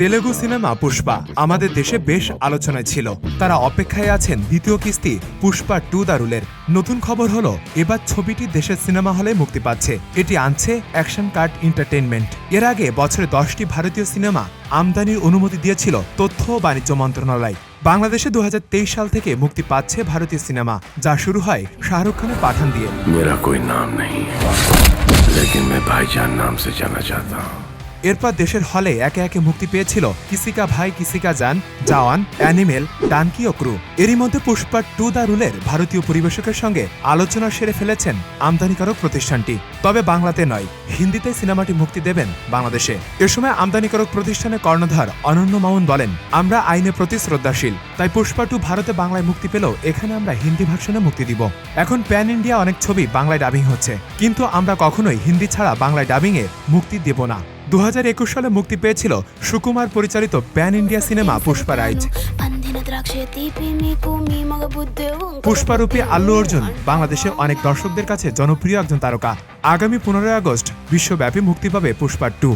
Telugu cinema Pushpa আমাদের দেশে বেশ আলোচনায় ছিল। তারা অপেক্ষায় আছেন দ্বিতীয় কিস্তি, পুষ্পা টু দারুলের। নতুন খবর হলো, এবার ছবিটি দেশের সিনেমা হলে মুক্তি পাচ্ছে। এটি আনছে অ্যাকশন কার্ড এন্টারটেনমেন্ট এর আগে বছরে দশটি ভারতীয় সিনেমা আমদানির অনুমতি দিয়েছিল তথ্য ও বাণিজ্য মন্ত্রণালয়। বাংলাদেশে দু হাজার তেইশ সাল থেকে মুক্তি পাচ্ছে ভারতীয় সিনেমা, যা শুরু হয় শাহরুখ খানের পাঠান দিয়ে। মেরা কোই নাম নেই লেকিন মে ভাইজান নাম সে জানা চাহতা এরপর দেশের হলে একে একে মুক্তি পেয়েছিল কিসিকা ভাই, কিসিকা জান, জওয়ান, অ্যানিমেল ডানকি ও ক্রু। এরই মধ্যে পুষ্পা টু দা রুলের ভারতীয় পরিবেশকের সঙ্গে আলোচনা সেরে ফেলেছেন আমদানিকারক প্রতিষ্ঠানটি। তবে বাংলাতে নয়, হিন্দিতে সিনেমাটি মুক্তি দেবেন বাংলাদেশে। এ সময় আমদানিকারক প্রতিষ্ঠানের কর্ণধার অনন্য মাউন বলেন, আমরা আইনে প্রতি শ্রদ্ধাশীল, তাই পুষ্পা টু ভারতে বাংলায় মুক্তি পেলেও এখানে আমরা হিন্দি ভার্সনে মুক্তি দিব। এখন প্যান ইন্ডিয়া অনেক ছবি বাংলায় ডাবিং হচ্ছে, কিন্তু আমরা কখনোই হিন্দি ছাড়া বাংলায় ডাবিংয়ে মুক্তি দেব না। দু হাজার একুশ সালে মুক্তি পেয়েছিল সুকুমার পরিচালিত pan India cinema Pushpa rise পুষ্পারূপী Allu Arjun বাংলাদেশে অনেক দর্শকদের কাছে জনপ্রিয় একজন তারকা। আগামী পনেরোই আগস্ট বিশ্বব্যাপী মুক্তি পাবে পুষ্পা টু।